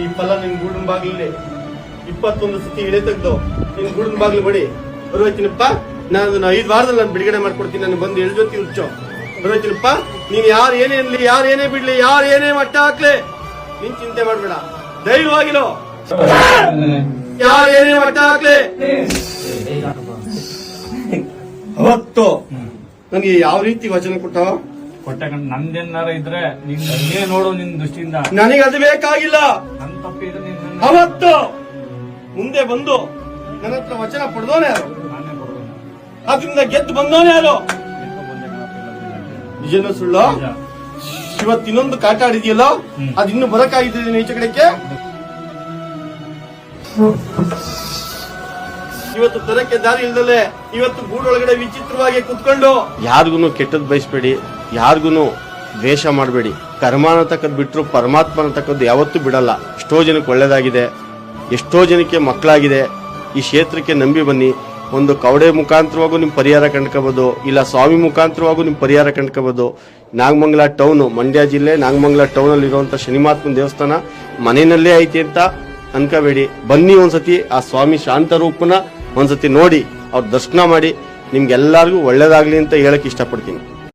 ಈ ಫಲ ನಿನ್ ಗೂಡಿನ ಬಾಗಿಲಲ್ಲಿ ಇಪ್ಪತ್ತೊಂದು ಸತಿ ಇಳೆ ತೆಗ್ದು ನಿನ್ ಗೂಡಿನ ಬಾಗಿಲು ಬಡಿ. ಬರುವೈತಿನಪ್ಪ ನಾನು ಐದು ವಾರದಲ್ಲಿ ನಾನು ಬಿಡುಗಡೆ ಮಾಡ್ಕೊಡ್ತೀನಿ ನಾನು ಬಂದು ಎಳ್ ಜೊತೆ ಹುಚ್ಚು. ಬರುವಚಿನಪ್ಪ ನೀನ್ ಯಾರು ಏನೇ ಇರ್ಲಿ ಯಾರು ಏನೇ ಬಿಡ್ಲಿ ಯಾರು ಏನೇ ಮಟ್ಟ ಹಾಕ್ಲಿ ನೀನ್ ಚಿಂತೆ ಮಾಡ್ಬೇಡ. ಧೈರ್ಯವಾಗಿರೋ. ಯಾರು ಏನೇ ಮಟ್ಟ ಹಾಕ್ಲಿ. ಅವತ್ತು ನನಗೆ ಯಾವ ರೀತಿ ವಚನ ಕೊಟ್ಟ ಕೊಟ್ಟ ಕಣ್ ನಂದೇನಾರ ಇದ್ರೆ ನೀನ್ ನೋಡು ನಿನ್ ದೃಷ್ಟಿಯಿಂದ. ನನಗೆ ಅದು ಬೇಕಾಗಿಲ್ಲ. ನನ್ ತಪ್ಪಿದ್ರೆ ನೀನ್ ನನ್ನ- ಅವತ್ತು ಮುಂದೆ ಬಂದು ನನ್ನ ಹತ್ರ ವಚನ ಪಡೆದೋನೆ ಯಾರು? ನಾನೇ ಅದರಿಂದ ಗೆದ್ದು ಬಂದೋನೆ ಯಾರು? ಬಂದೆ ಕಣಪ್ಪ. ನಿಜನ ಸುಳ್ಳು? ನಿಜ. ಇವತ್ತು ಇನ್ನೊಂದು ಕಾಟ ಆಡಿದೆಯಲ್ಲ? ಹ್ಮ್. ಅದು ಇನ್ನು ಬರಕಾಗಿದ್ದೀನಿ ಈಚೆ ಕಡೆಗೆ ಇವತ್ತು ತರಕ್ಕೆ ದಾರಿ ಇಲ್ದಲೆ ಇವತ್ತು ಗೂಡೊಳಗಡೆ ವಿಚಿತ್ರವಾಗಿ ಕುತ್ಕೊಂಡು ಯಾರಿಗೂ ಕೆಟ್ಟದ್ ಬಯಸ್ಬೇಡಿ. ಯಾರಿಗೂ ದ್ವೇಷ ಮಾಡಬೇಡಿ. ಕರ್ಮಾನ ತಕ್ಕದ್ದು ಬಿಟ್ಟರು ಪರಮಾತ್ಮನ ತಕ್ಕದ್ದು ಯಾವತ್ತೂ ಬಿಡಲ್ಲ. ಎಷ್ಟೋ ಜನಕ್ಕೆ ಒಳ್ಳೆಯದಾಗಿದೆ ಎಷ್ಟೋ ಜನಕ್ಕೆ ಮಕ್ಕಳಾಗಿದೆ. ಈ ಕ್ಷೇತ್ರಕ್ಕೆ ನಂಬಿ ಬನ್ನಿ. ಒಂದು ಕವಡೆ ಮುಖಾಂತರವಾಗೂ ನಿಮ್ಮ ಪರಿಹಾರ ಕಂಡ್ಕೋಬೋದು, ಇಲ್ಲ ಸ್ವಾಮಿ ಮುಖಾಂತರವಾಗೂ ನಿಮ್ಮ ಪರಿಹಾರ ಕಂಡ್ಕೋಬೋದು. ನಾಗಮಂಗಲ ಟೌನ್, ಮಂಡ್ಯ ಜಿಲ್ಲೆ ನಾಗಮಂಗಲ ಟೌನಲ್ಲಿರುವಂಥ ಶನಿಮಾತ್ಮನ ದೇವಸ್ಥಾನ ಮನೆಯಲ್ಲೇ ಐತಿ ಅಂತ ಅನ್ಕೋಬೇಡಿ. ಬನ್ನಿ ಒಂದ್ಸತಿ ಆ ಸ್ವಾಮಿ ಶಾಂತ ರೂಪನ ಒಂದ್ಸತಿ ನೋಡಿ, ಅವ್ರ ದರ್ಶನ ಮಾಡಿ. ನಿಮ್ಗೆಲ್ಲರಿಗೂ ಒಳ್ಳೇದಾಗಲಿ ಅಂತ ಹೇಳಕ್ ಇಷ್ಟಪಡ್ತೀನಿ.